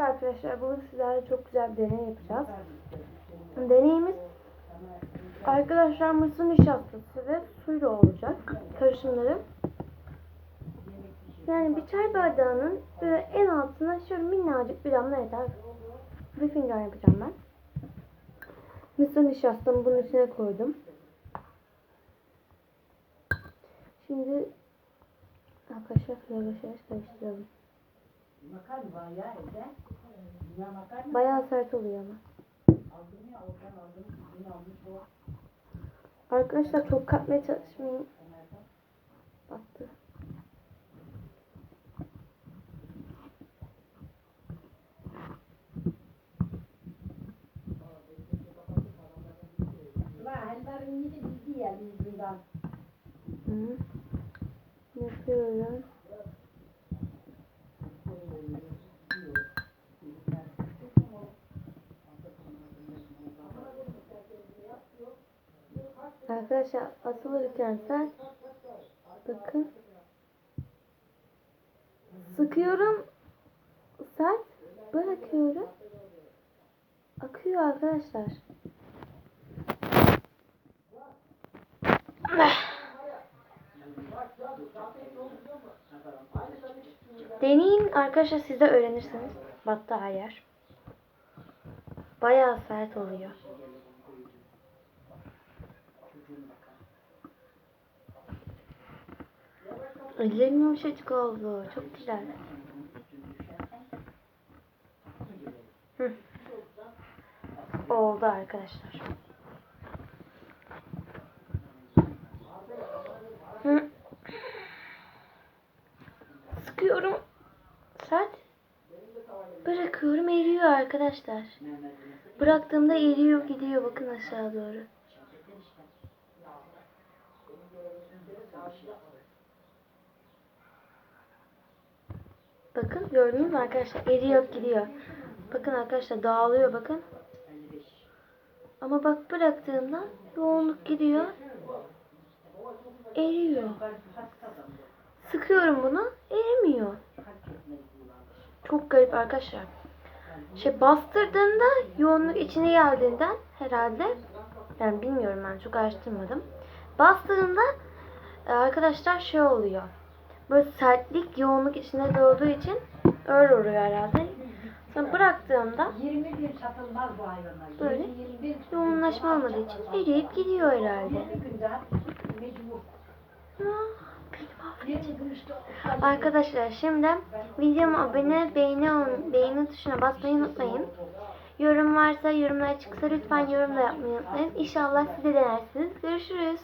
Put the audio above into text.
Merhaba arkadaşlar. Bugün sizlerle çok güzel bir deney yapacağız. Deneyimiz arkadaşlar mısır nişastası ve suyla olacak. Karışımları. Yani bir çay bardağının en altına şöyle minnacık bir damla yeter. Bir fincan yapacağım ben. Mısır nişastamı bunun içine koydum. Şimdi arkadaşlar yavaş yavaş karıştıralım. Makarna var ya evde. Ya makarna Bayağı sert oluyor ama. aldım ya oradan aldım. Bugün almış o. Arkadaşlar çok katmaya çalışmayın. Battı. Yapıyorum. Arkadaşlar asılırken sen bakın sıkıyorum sert bırakıyorum akıyor arkadaşlar. Deneyin arkadaşlar siz de öğrenirsiniz. Battı her yer. Bayağı sert oluyor. Ellerim yumuşacık oldu. Çok güzel. Hı. Oldu arkadaşlar. Hı. Sıkıyorum. Sert. Bırakıyorum eriyor arkadaşlar. Bıraktığımda eriyor gidiyor bakın aşağı doğru. Bakın gördünüz mü arkadaşlar eriyor gidiyor. Bakın arkadaşlar dağılıyor bakın. Ama bak bıraktığımda yoğunluk gidiyor. Eriyor. Sıkıyorum bunu erimiyor. Çok garip arkadaşlar. Şey bastırdığında yoğunluk içine geldiğinden herhalde yani bilmiyorum ben çok araştırmadım. Bastığında e, arkadaşlar şey oluyor. Böyle sertlik yoğunluk içine doğduğu için öyle oluyor herhalde. Sonra bıraktığımda 21 satılmaz bu hayvanlar. Böyle 21 yoğunlaşma olmadığı için eriyip gidiyor herhalde. 20 günde mecbur. Ah, beni mahvedecek. 20 gün işte Arkadaşlar şimdi videoma abone beğeni beğeni tuşuna basmayı unutmayın. Yorum varsa yorumlar çıksa lütfen yorum da yapmayı unutmayın. İnşallah siz de denersiniz. Görüşürüz.